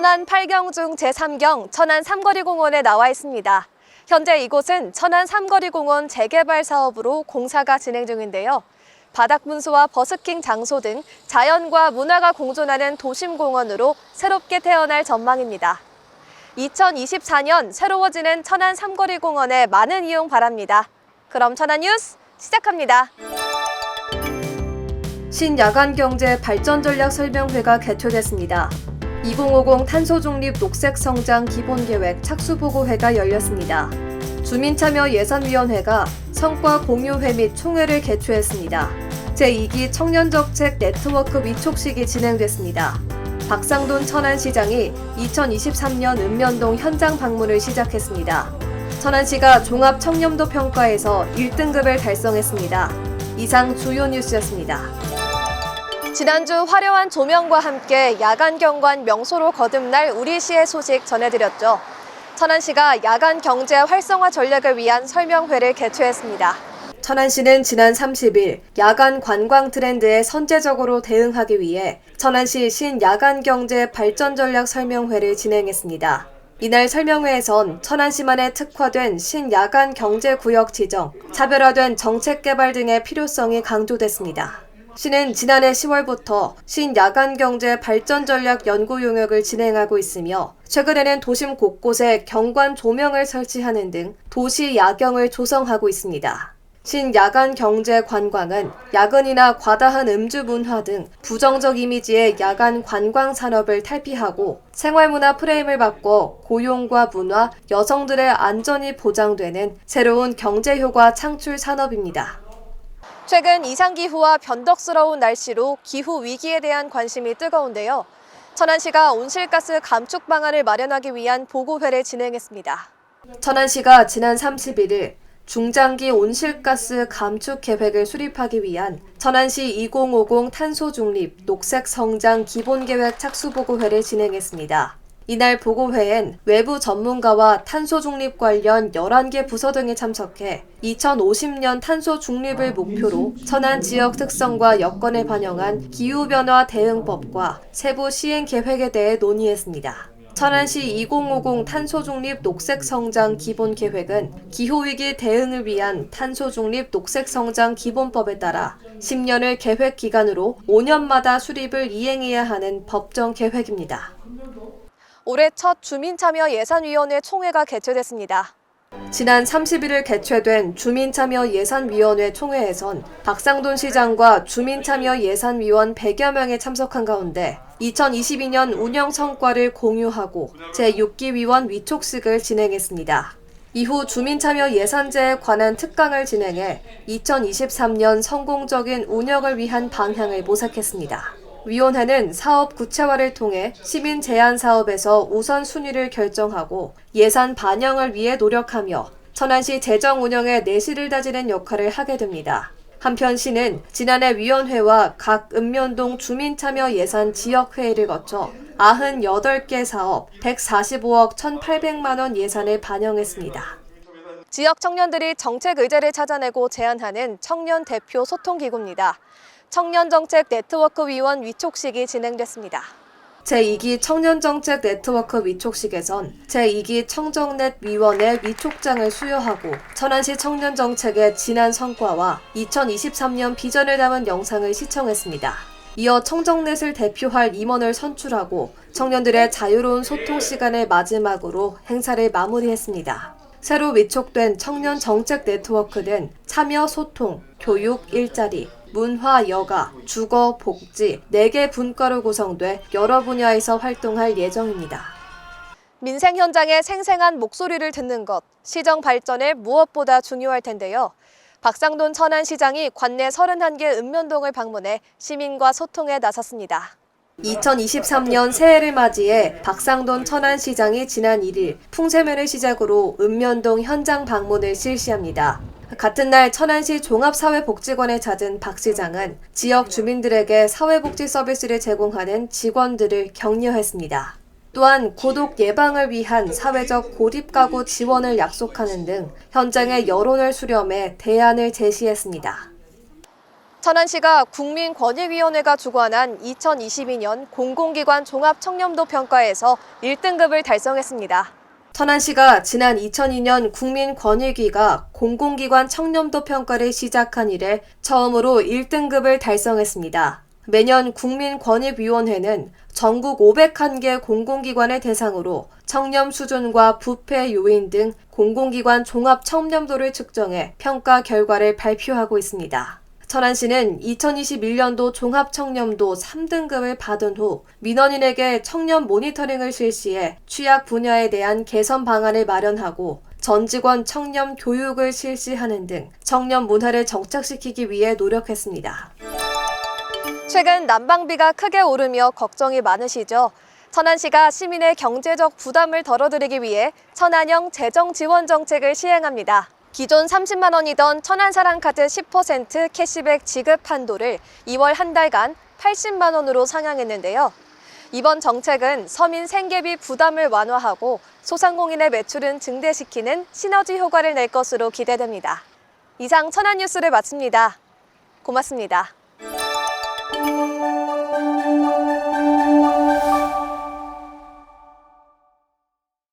천안 8경 중 제3경 천안 삼거리 공원에 나와 있습니다. 현재 이곳은 천안 삼거리 공원 재개발 사업으로 공사가 진행 중인데요. 바닥 분수와 버스킹 장소 등 자연과 문화가 공존하는 도심 공원으로 새롭게 태어날 전망입니다. 2024년 새로워지는 천안 삼거리 공원에 많은 이용 바랍니다. 그럼 천안 뉴스 시작합니다. 신야간 경제 발전 전략 설명회가 개최됐습니다. 2050 탄소 중립 녹색 성장 기본 계획 착수 보고회가 열렸습니다. 주민참여 예산위원회가 성과 공유회 및 총회를 개최했습니다. 제2기 청년정책 네트워크 위촉식이 진행됐습니다. 박상돈 천안시장이 2023년 읍면동 현장 방문을 시작했습니다. 천안시가 종합 청렴도 평가에서 1등급을 달성했습니다. 이상 주요 뉴스였습니다. 지난주 화려한 조명과 함께 야간 경관 명소로 거듭날 우리시의 소식 전해드렸죠. 천안시가 야간 경제 활성화 전략을 위한 설명회를 개최했습니다. 천안시는 지난 30일 야간 관광 트렌드에 선제적으로 대응하기 위해 천안시 신야간 경제 발전 전략 설명회를 진행했습니다. 이날 설명회에선 천안시만에 특화된 신야간 경제 구역 지정, 차별화된 정책 개발 등의 필요성이 강조됐습니다. 시는 지난해 10월부터 신야간 경제 발전 전략 연구 용역을 진행하고 있으며 최근에는 도심 곳곳에 경관 조명을 설치하는 등 도시 야경을 조성하고 있습니다. 신야간 경제 관광은 야근이나 과다한 음주 문화 등 부정적 이미지의 야간 관광 산업을 탈피하고 생활문화 프레임을 바꿔 고용과 문화, 여성들의 안전이 보장되는 새로운 경제 효과 창출 산업입니다. 최근 이상기후와 변덕스러운 날씨로 기후 위기에 대한 관심이 뜨거운데요. 천안시가 온실가스 감축 방안을 마련하기 위한 보고회를 진행했습니다. 천안시가 지난 31일 중장기 온실가스 감축 계획을 수립하기 위한 천안시 2050 탄소 중립 녹색 성장 기본 계획 착수 보고회를 진행했습니다. 이날 보고회엔 외부 전문가와 탄소 중립 관련 11개 부서 등이 참석해 2050년 탄소 중립을 목표로 천안 지역 특성과 여건을 반영한 기후변화 대응법과 세부 시행 계획에 대해 논의했습니다. 천안시 2050 탄소 중립 녹색 성장 기본 계획은 기후 위기 대응을 위한 탄소 중립 녹색 성장 기본법에 따라 10년을 계획 기간으로 5년마다 수립을 이행해야 하는 법정 계획입니다. 올해 첫 주민참여 예산위원회 총회가 개최됐습니다. 지난 31일 개최된 주민참여 예산위원회 총회에선 박상돈 시장과 주민참여 예산위원 100여 명이 참석한 가운데 2022년 운영 성과를 공유하고 제6기 위원 위촉식을 진행했습니다. 이후 주민참여 예산제에 관한 특강을 진행해 2023년 성공적인 운영을 위한 방향을 모색했습니다. 위원회는 사업 구체화를 통해 시민 제한 사업에서 우선 순위를 결정하고 예산 반영을 위해 노력하며 천안시 재정 운영에 내실을 다지는 역할을 하게 됩니다. 한편 시는 지난해 위원회와 각 읍면동 주민참여 예산 지역회의를 거쳐 98개 사업 145억 1,800만 원 예산을 반영했습니다. 지역 청년들이 정책 의제를 찾아내고 제안하는 청년 대표 소통 기구입니다. 청년정책 네트워크 위원 위촉식이 진행됐습니다. 제2기 청년정책 네트워크 위촉식에선 제2기 청정넷 위원회 위촉장을 수여하고 천안시 청년정책의 지난 성과와 2023년 비전을 담은 영상을 시청했습니다. 이어 청정넷을 대표할 임원을 선출하고 청년들의 자유로운 소통 시간을 마지막으로 행사를 마무리했습니다. 새로 위촉된 청년 정책 네트워크는 참여 소통, 교육, 일자리, 문화, 여가, 주거, 복지 4개 분과로 구성돼 여러 분야에서 활동할 예정입니다. 민생 현장의 생생한 목소리를 듣는 것, 시정 발전에 무엇보다 중요할 텐데요. 박상돈 천안시장이 관내 31개 읍면동을 방문해 시민과 소통에 나섰습니다. 2023년 새해를 맞이해 박상돈 천안시장이 지난 1일 풍세면을 시작으로 읍면동 현장 방문을 실시합니다. 같은 날 천안시 종합사회복지관에 찾은 박 시장은 지역 주민들에게 사회복지 서비스를 제공하는 직원들을 격려했습니다. 또한 고독 예방을 위한 사회적 고립 가구 지원을 약속하는 등 현장의 여론을 수렴해 대안을 제시했습니다. 천안시가 국민권익위원회가 주관한 2022년 공공기관 종합청렴도 평가에서 1등급을 달성했습니다. 천안시가 지난 2002년 국민권익위가 공공기관 청렴도 평가를 시작한 이래 처음으로 1등급을 달성했습니다. 매년 국민권익위원회는 전국 501개 공공기관을 대상으로 청렴 수준과 부패 요인 등 공공기관 종합 청렴도를 측정해 평가 결과를 발표하고 있습니다. 천안 시는 2021년도 종합청렴도 3등급을 받은 후 민원인에게 청렴 모니터링을 실시해 취약 분야에 대한 개선 방안을 마련하고 전 직원 청렴 교육을 실시하는 등 청렴 문화를 정착시키기 위해 노력했습니다. 최근 난방비가 크게 오르며 걱정이 많으시죠? 천안시가 시민의 경제적 부담을 덜어드리기 위해 천안형 재정 지원 정책을 시행합니다. 기존 30만 원이던 천안사랑카드 10% 캐시백 지급 한도를 2월 한 달간 80만 원으로 상향했는데요. 이번 정책은 서민 생계비 부담을 완화하고 소상공인의 매출은 증대시키는 시너지 효과를 낼 것으로 기대됩니다. 이상 천안 뉴스를 마칩니다. 고맙습니다.